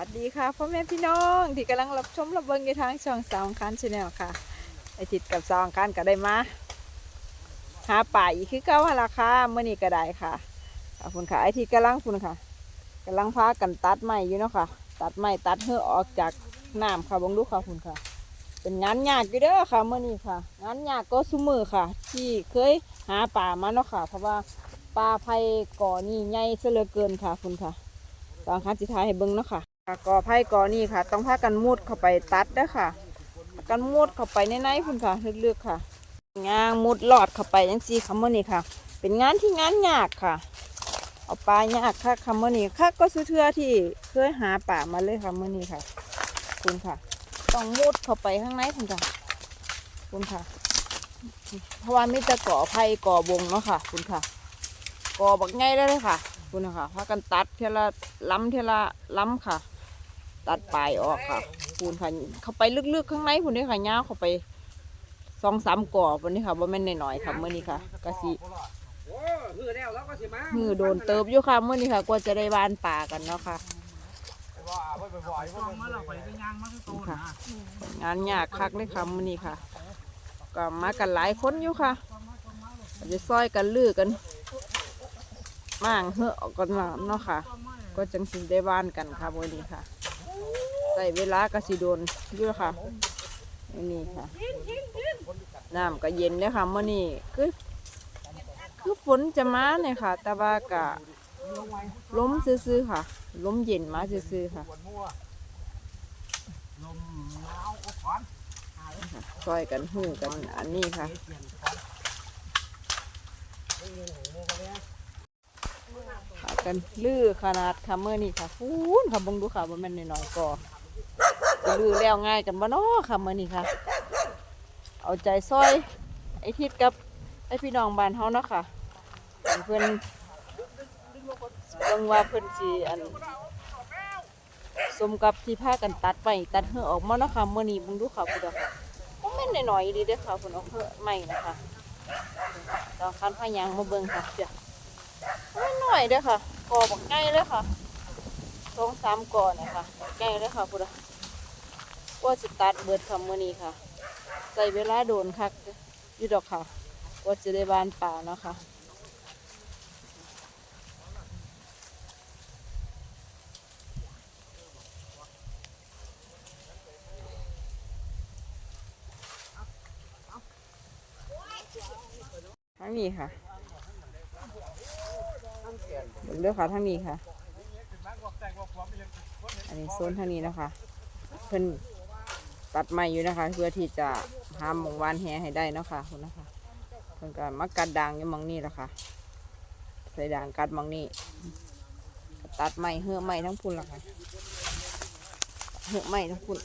วัสดีค่ะพ่อแม่พี่น้องที่กำลังรับชมรับเบิ่งอยู่ทางช่องสาวคันชาแนลค่ะไอทิดกับสาวคันก็ได้มาหาป่าอีกคือเก้าราคาเมื่อนี้ก็ได้ค่ะขอบคุณค่ะไอทิดกำลังคุณค่ะกำลังพากันตัดไม้อยู่เนาะค่ะ ตัดไม้ตัดเหือออกจากน้ำค่ะเบงดูค่ะคุณค่ะ เป็นงานยากอยู่เด้อค่ะเมื่อนี้ค่ะ งานยากก็สุมือค่ะ ที่เคยหาป่ามาเนาะค่ะ เพราะว่าป่าไผ่ก่อนี่ใหญ่เสลือเกินค่ะคุณค่ะตอนคันสิท้ายให้เบิ้งเนาะค่ะ กอไผ่กอนี่ค่ะ ต้องพากันมุดเข้าไปตัดด้ค่ะกันมุดเข้าไปในในพุ่นค่ะลึกๆค่ะงางมุดหลอดเข้าไปยังซี่คำว่านี่ค่ะ เป็นงานที่งานยากค่ะ เอาปลายากค่ะคำว่านี่ค่ะก็ซื้อเทือที่เคยหาป่ามาเลยค่ะเมื่อนี้ค่ะ คุณค่ะ ต้องมุดเข้าไปข้างในคุณค่ะคุณค่ะ เพราะว่ามีแต่ก่อไผ่ก่อบงเนาะค่ะ คุณค่ะก่อบักไงได้เลยค่ะ คุณนะคะพากันตัดเทละล้ำเทละล้ำค่ะ ตัดปลายออกค่ะคุณค่ะ เข้าไปลึกๆข้างในคุณนี่ค่ะย่าวเข้าไปสองสามก่อวันนี้ค่ะว่าแม่นน้อยๆค่ะเมื่อนี้ค่ะกะสิมือแล้วเงือโดนเติบอยู่ค่ะเมื่อนี้ค่ะกว่าจะได้บานป่ากันเนาะค่ะว่านยางมันก็โตนะงานยากคักเลยค่ะมื่อนี้ค่ะ ก็มากันหลายคนอยู่ค่ะจะซอยกันลื้อกันมั่งเหอะกันมาเนาะค่ะ ก็จังสิได้บ้านกันค่ะมื่อนี้ค่ะ ใส่เวลากระสิโดนอยู่ค่ะนี้ค่ะ น้ำก็เย็นเลยค่ะเมื่อนี้คือคือฝนจะมาเนี่ยค่ะ แต่ว่ากะล้มซื่อๆค่ะ ล้มเย็นมาซื่อๆค่ะลมหนาวก็ถอนซอยกันหูกันอันนี้ค่ะพากันลื้อขนาดค่ะเมื่อนี้ค่ะฟูนค่ะบังดูค่ะว่ามันน้อยๆก็ จะลื้อแล้วง่ายกันบ่เนาะค่ะเมื่อนี้ค่ะ เอาใจซอย ไอ้ทิดกับไอ้พี่น้องบ้านเฮาเนาะค่ะเพิ่อนเบิ่งว่าเพิ่อนสิอันสมกับที่พากันตัดไปตัดเหือออกมาเนาะค่ะเมื่อนี้เบิ่งดูค่ะพุ่นน่ะค่ะก็แม่นหน่อยๆดีเด้อค่ะพุ่นเอาเหือใหม่นะคะตอนคันพายางมาเบิ่งค่ะเดี๋ยวไม่น้อยเด้อค่ะกอบักใหญ่เลยค่ะสองสามกอเนี่ยค่ะบักใหญ่เลยค่ะพุ่นน่ะ ว่าสิตัดเบิดค่ะมื้อนี้ค่ะ ใส่เวลาโดนคักอยู่ดอกค่ะว่าจะได้บานป่าเนาะค่ะทางนี้ค่ะเบิ่งเด้อค่ะทางนี้ค่ะ อันนี้โซนทางนี้นะคะเพิ่น ตัดไม้อยู่นะคะ เพื่อที่จะหามองวานแหให้ได้นะคะคุณนะคะเพิ่นก็มากัดด่างอยู่มองนี้แหละค่ะใส่ด่างกัดมองนี้ก็ตัดไม้เหือไม้ทั้งพุ่นละค่ะเหือไม้ทั้งพุ่น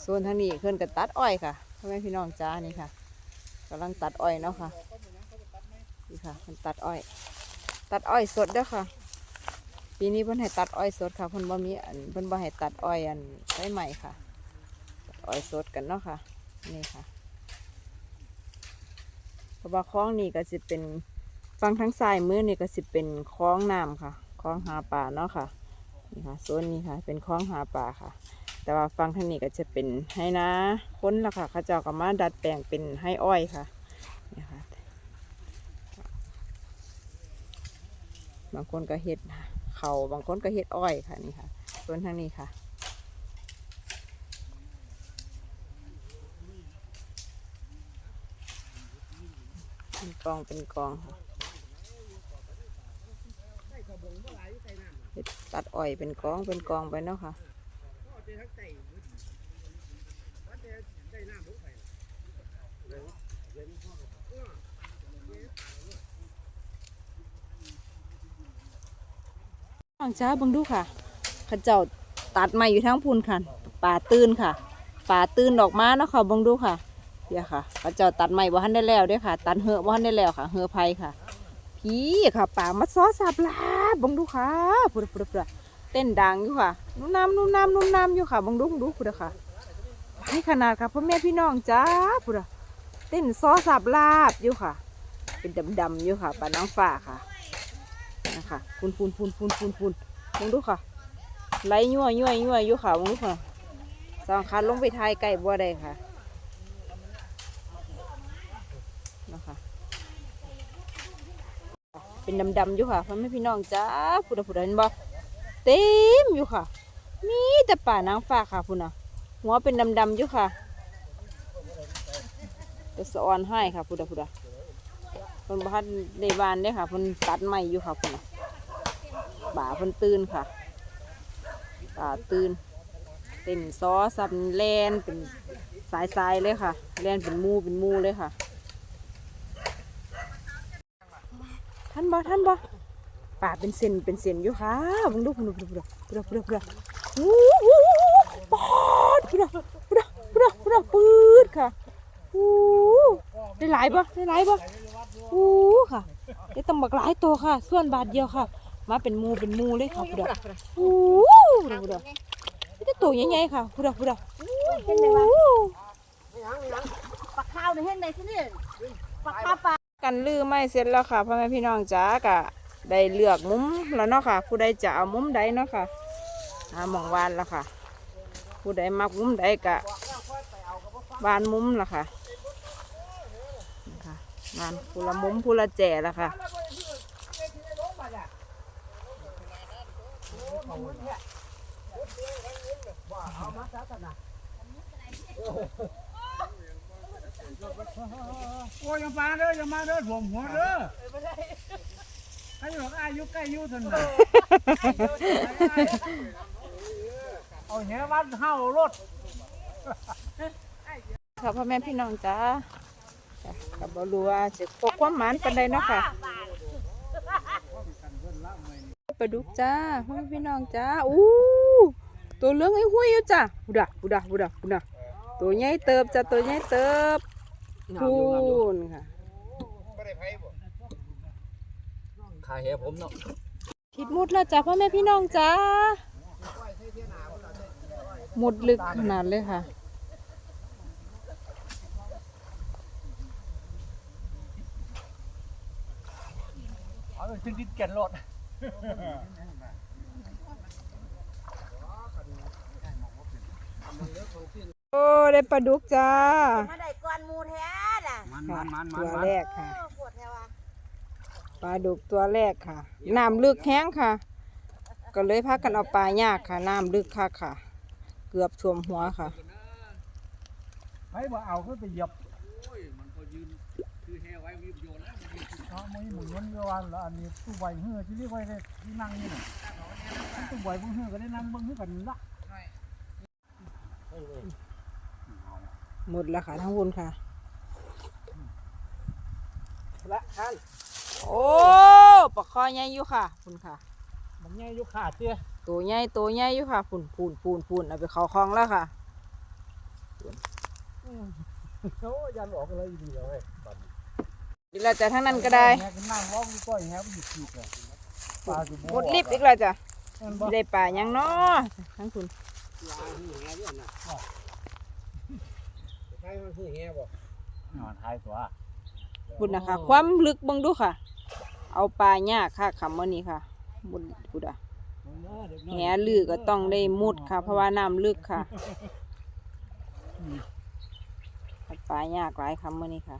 โซนทางนี้เพิ่อนก็ตัดอ้อยค่ะพ่อแม่พี่น้องจ้านี่ค่ะกำลังตัดอ้อยเนาะค่ะนี่ค่ะเพิ่นตัดอ้อย ตัดอ้อยสดเด้อค่ะ ปีนี้เพิ่นให้ตัดอ้อยสดค่ะเพิ่นบ่มีอันเพิ่นบ่ให้ตัดอ้อยอันไว้ใหม่ค่ะอ้อยสดกันเนาะค่ะ นี่ค่ะเพราะว่าคลองนี่ก็สิเป็นฟังทั้งซ้ายมือนี่ก็สิเป็นคลองน้ำค่ะคลองหาปลาเนาะค่ะนี่ค่ะโซนนี้ค่ะ เป็นคลองหาปลาค่ะ แต่ว่าฟังทางนี้ก็จะเป็นให้นาค้นละค่ะเขาเจ้าก็มาดัดแปลงเป็นให้อ้อยค่ะนี่ค่ะบางคนก็เฮ็ด เขาบางคนก็เฮ็ดอ้อยค่ะนี่ค่ะส่วนทางนี้ค่ะ เป็นกองเป็นกองค่ะเฮ็ดตัดอ้อยเป็นกองเป็นกองไปเนาะค่ะ ฟังจ้าบังดูค่ะขาเจ้าตัดม้อยู่ทั้งพูนค่ะป่าตื้นค่ะป่าตื้นดอกม้เนาะค่ะบังดูค่ะเดี๋ยวค่ะขาเจ้าตัดไม้บ่ทันได้แล้วเด้อค่ะ ตัดเหอะบ่ทันได้แล้วค่ะเหอไผ่ค่ะพี่ค่ะป่ามาซอสับลาบบังดูค่ะพุดพุดพุดเต้นดังอยู่ค่ะนุ่มน้ำนุ่มน้ำนุ่มน้ำอยู่ค่ะบังดูบังดูพุดค่ะให้ขนาดค่ะพ่อแม่พี่น้องจ้าพุดเต้นซอสับลาบอยู่ค่ะ เป็นดำๆอยู่ค่ะป่าน้องฝ่าค่ะ ค่ะพูนพูนพูนพูนพูนพูนมองดูค่ะ ไหลยั่วยั่วยั่วอยู่ค่ะมองดูค่ะสองคันลงไปทายไก่บัวได้ค่ะนะคะเป็นดำๆอยู่ค่ะพ่อแม่พี่น้องจ้าพูดนะพูดนะเห็นบ่เต็มอยู่ค่ะ มีแต่ป่านางฟ้าค่ะพูดนะหัวเป็นดำๆอยู่ค่ะจะสะออนให้ค่ะพูดนะพูดนะเพิ่นบ่ทันได้านเด้อค่ะเพิ่นตัดใหม่อยู่ค่ะเพิ่นน่ะ บ่าเพิ่นตื่นค่ะบ่าตื่นเต้นซอสับแลนเป็นสายสายๆเลยค่ะแลนเป็นมูเป็นมูเลยค่ะ ท่านบ่ท่านบ่ป่าเป็นเส้นเป็นเส้นอยู่ค่ะมึงดูพุ่นดูพุ่นดูพุ่นดูพุ่นดูพุ่นดูอู้หูปอดพุ่นดูพุ่นดูพุ่นดูพุ่นดูปืดค่ะอู้ได้หลายบ่ได้หลายบ่โอ้ค่ะได้ตำบักหลายตัวค่ะ ส่วนบาทเดียวค่ะ มาเป็นหมูเป็นหมูเลยค่ะพุดะโอ้พุดะพุดะนี่จะตัวใหญ่ๆค่ะพุดะพุดะเห็นไหมวะปลาข้าวในเห็นไหนที่นี่ปลาข้าวปลากันลือไม่เสร็จแล้วค่ะพ่อแม่พี่น้องจ้ากะได้เลือกมุมแล้วเนาะค่ะ ผู้ใดจะเอามุมใดเนาะค่ะหาหมองวานแล้วค่ะ ผู้ใดมักมุมใดกะวานมุมละค่ะนี่ค่ะวานผู้ละมุมผู้ละแจ่ละค่ะ โอ้ยอย่ามาเด้ออย่ามาเด้อถ่วมหัวเด้อให้หลอกอายุใกล้อายุเท่านั้นเอาแหวันเฮารถค่ะพ่อแม่พี่น้องจ้าจ้ะกับบรู้ว่าจะพกความหมานปันใดเนาะค่ะปลาดุกจ้าพ่อแม่พี่น้องจ้าอู้ ตัวเหลืองไอ้ห้วยอยู่จ้าบุดะบุดะบุดะบุดะตัวใหญ่เติบจ้าตัวใหญ่เติบพูนค่ะขายแหผมเนาะทิดมุดแล้วจ้าพ่อแม่พี่น้องจ้าหมดลึกขนาดเลยค่ะเอาไปขึ้นดินแก่นรถ โอ้ได้ปลาดุกจ้ามาได้ก้อนหมูแท้ล่ะมันค่ะมันมันตัวมันแรกค่ะโอ้ปวดแท้วะปลาดุกตัวแรกค่ะน้ำลึกแห้งค่ะ ก็เลยพากันเอาปลายากค่ะน้ำลึกค่ะค่ะ เกือบท่วมหัวค่ะให้บ่เอาขึ้นไปเหยียบเอาไม่หมุนมันก็วันละอันนี้ตู้ใบเหือที่เรียกไว้เลยที่นั่งนี่น่ะตู้ใบเบิ่งเหือก็ได้นั่งเบิ่งเหือกันละ หมดแล้วค่ะทั้งวนค่ะละคันโอ้ปลาคอใหญ่อยู่ค่ะคุณค่ะมันง่ายอยู่ขาดเตี้ยตัวใหญ่ตัวใหญ่อยู่ค่ะปุ่นปูนปูนปูนเอาไปเขาคลองแล้วค่ะโอ้ยันออกอะไรดีเลยบัดนี้เดียวเราจะทั้งนั้นก็ได้แหกนั่งร้องก้อยแหกมันหยุดขีดเลยปลาสิหมดลิบอีกแล้วจ้ะมันบ่สิได้ปลายังเนาะทั้งคุณ ใช่มันคือแหบ่นอนท้ายตัวคุณนะคะความลึกเบังดูค่ะ เอาปลายากค่ะคำว่านี้ค่ะ บุญบุดะแหลือก็ต้องได้มุดค่ะ เพราะว่าน้ำลึกค่ะปลายากหลายคำมื่อนี้ค่ะ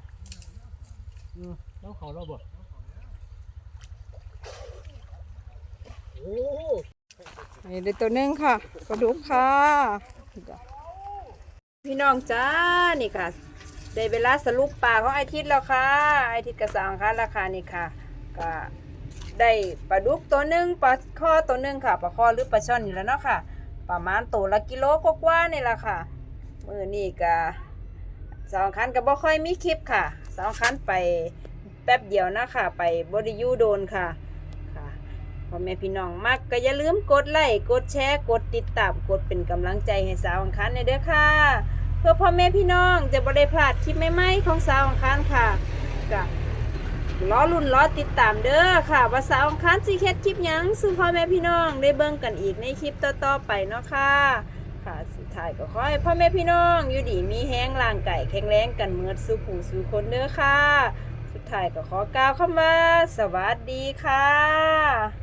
แล้วเขาเราบ่โอ้นี่ได้ตัวหนึงค่ะปลาดุกค่ะ พี่น้องจ้านี่ค่ะได้เวลาสรุปปลาของไอทิตย์แล้วค่ะไอทิตย์กระสังค่ะราคานี่ค่ะ ก็ได้ปลาดุกตัวหนึ่งปลาข้อตัวหนึ่งค่ะปลาข้อหรือปลาช่อนนี่แล้วเนาะค่ะ ประมาณตัวละกิโลกว่าๆนี่แหละค่ะมือนี่ก็สองคันก็บ่ค่อยมีคลิปค่ะสองคันไปแป๊บเดียวนะค่ะ ไปบริยูโดนค่ะ พ่อแม่พี่น้องมักก็อย่าลืมกดไลค์กดแชร์กดติดตามกดเป็นกำลังใจให้สาวอังคารในเด้อค่ะ เพื่อพ่อแม่พี่น้องจะบ่ได้พลาดคลิปใหม่ๆของสาวอังคารค่ะก็ล้อรุ่นล้อติดตามเด้อค่ะว่าสาวอังคารสิเฮ็ดคลิปหยังซึ่งพ่อแม่พี่น้องได้เบิ่งกันอีกในคลิปต่อๆไปเนาะค่ะค่ะสุดท้ายก็ขอให้พ่อแม่พี่น้องอยู่ดีมีแห้งร่างไก่แข็งแรงกันเมือดสู่ผู้สู่คนเด้อค่ะ สุดท้ายก็ขอกล่าวคำว่าสวัสดีค่ะ